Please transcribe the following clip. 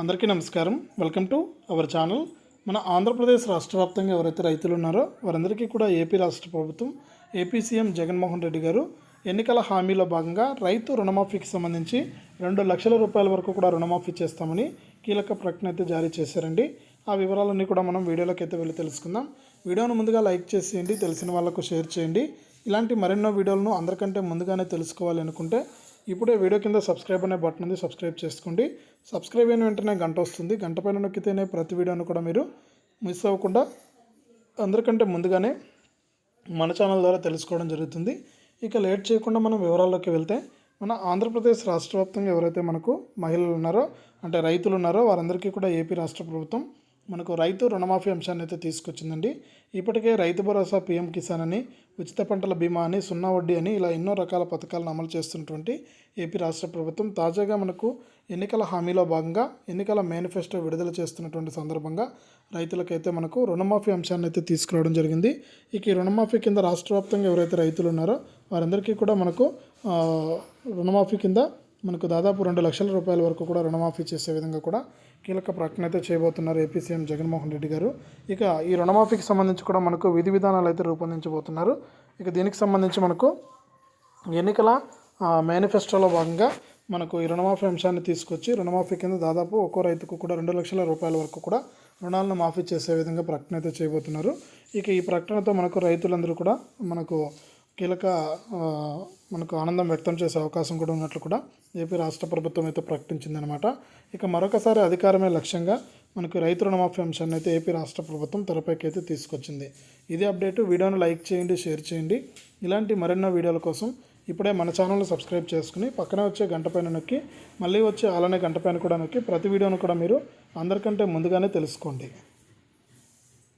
అందరికీ నమస్కారం. Welcome to our channel. మన ఆంధ్రప్రదేశ్ రాష్ట్ర వ్యాప్తంగా ఎవరైతే రైతులు ఉన్నారో వారందరికీ కూడా ఏపీ రాష్ట్ర ప్రభుత్వం ఏపీ సీఎం జగన్మోహన్ రెడ్డి గారు ఎన్నికల హామీలో భాగంగా రైతు రుణమాఫీకి సంబంధించి రెండు లక్షల రూపాయల వరకు కూడా రుణమాఫీ చేస్తామని కీలక ప్రకటన అయితే జారీ చేశారండి. ఆ వివరాలన్నీ కూడా మనం వీడియోలోకి అయితే వెళ్ళి తెలుసుకుందాం. వీడియోను ముందుగా లైక్ చేసేయండి తెలిసిన వాళ్ళకు షేర్ చేయండి. ఇలాంటి మరెన్నో వీడియోలను అందరికంటే ముందుగానే తెలుసుకోవాలి అనుకుంటే ఇప్పుడే వీడియో కింద సబ్స్క్రైబ్ అనే బటన్ ఉంది సబ్స్క్రైబ్ చేసుకోండి. సబ్స్క్రైబ్ అయిన వెంటనే గంట వస్తుంది. గంట పైన నొక్కితేనే ప్రతి వీడియోను కూడా మీరు మిస్ అవ్వకుండా అందరికంటే ముందుగానే మన ఛానల్ ద్వారా తెలుసుకోవడం జరుగుతుంది. ఇక లేట్ చేయకుండా మనం వివరాల్లోకి వెళ్తే మన ఆంధ్రప్రదేశ్ రాష్ట్ర వ్యాప్తంగా ఎవరైతే మనకు మహిళలు ఉన్నారో అంటే రైతులు ఉన్నారో వారందరికీ కూడా ఏపీ రాష్ట్ర ప్రభుత్వం మనకు రైతు రుణమాఫీ అంశాన్ని అయితే తీసుకొచ్చిందండి. ఇప్పటికే రైతు భరోసా పీఎం కిసాన్ అని ఉచిత పంటల బీమా అని సున్నా వడ్డీ అని ఇలా ఎన్నో రకాల పథకాలను అమలు చేస్తున్నటువంటి ఏపీ రాష్ట్ర ప్రభుత్వం తాజాగా మనకు ఎన్నికల హామీలో భాగంగా ఎన్నికల మేనిఫెస్టో విడుదల చేస్తున్నటువంటి సందర్భంగా రైతులకైతే మనకు రుణమాఫీ అంశాన్ని అయితే తీసుకురావడం జరిగింది. ఇక ఈ రుణమాఫీ కింద రాష్ట్ర వ్యాప్తంగా ఎవరైతే రైతులు ఉన్నారో వారందరికీ కూడా మనకు రుణమాఫీ కింద మనకు దాదాపు రెండు లక్షల రూపాయల వరకు కూడా రుణమాఫీ చేసే విధంగా కూడా కీలక ప్రకటన అయితే చేయబోతున్నారు ఏపీ సీఎం జగన్మోహన్ రెడ్డి గారు. ఇక ఈ రుణమాఫీకి సంబంధించి కూడా మనకు విధి విధానాలు అయితే రూపొందించబోతున్నారు. ఇక దీనికి సంబంధించి మనకు ఎన్నికల మేనిఫెస్టోలో భాగంగా మనకు ఈ రుణమాఫీ అంశాన్ని తీసుకొచ్చి రుణమాఫీ కింద దాదాపు ఒక్కో రైతుకు కూడా రెండు లక్షల రూపాయల వరకు కూడా రుణాలను మాఫీ చేసే విధంగా ప్రకటన అయితే చేయబోతున్నారు. ఇక ఈ ప్రకటనతో మనకు రైతులందరూ కూడా మనకు కీలక మనకు ఆనందం వ్యక్తం చేసే అవకాశం కూడా ఉన్నట్లు కూడా ఏపీ రాష్ట్ర ప్రభుత్వం అయితే ప్రకటించిందనమాట. ఇక మరొకసారి అధికారమే లక్ష్యంగా మనకు రైతు రుణమాఫీ అంశాన్ని అయితే ఏపీ రాష్ట్ర ప్రభుత్వం తెరపైకి అయితే తీసుకొచ్చింది. ఇదే అప్డేట్. వీడియోను లైక్ చేయండి షేర్ చేయండి. ఇలాంటి మరెన్నో వీడియోల కోసం ఇప్పుడే మన ఛానల్ని సబ్స్క్రైబ్ చేసుకుని పక్కనే వచ్చే గంట పైన నొక్కి మళ్ళీ వచ్చే అలానే గంట పైన కూడా నొక్కి ప్రతి వీడియోను కూడా మీరు అందరికంటే ముందుగానే తెలుసుకోండి.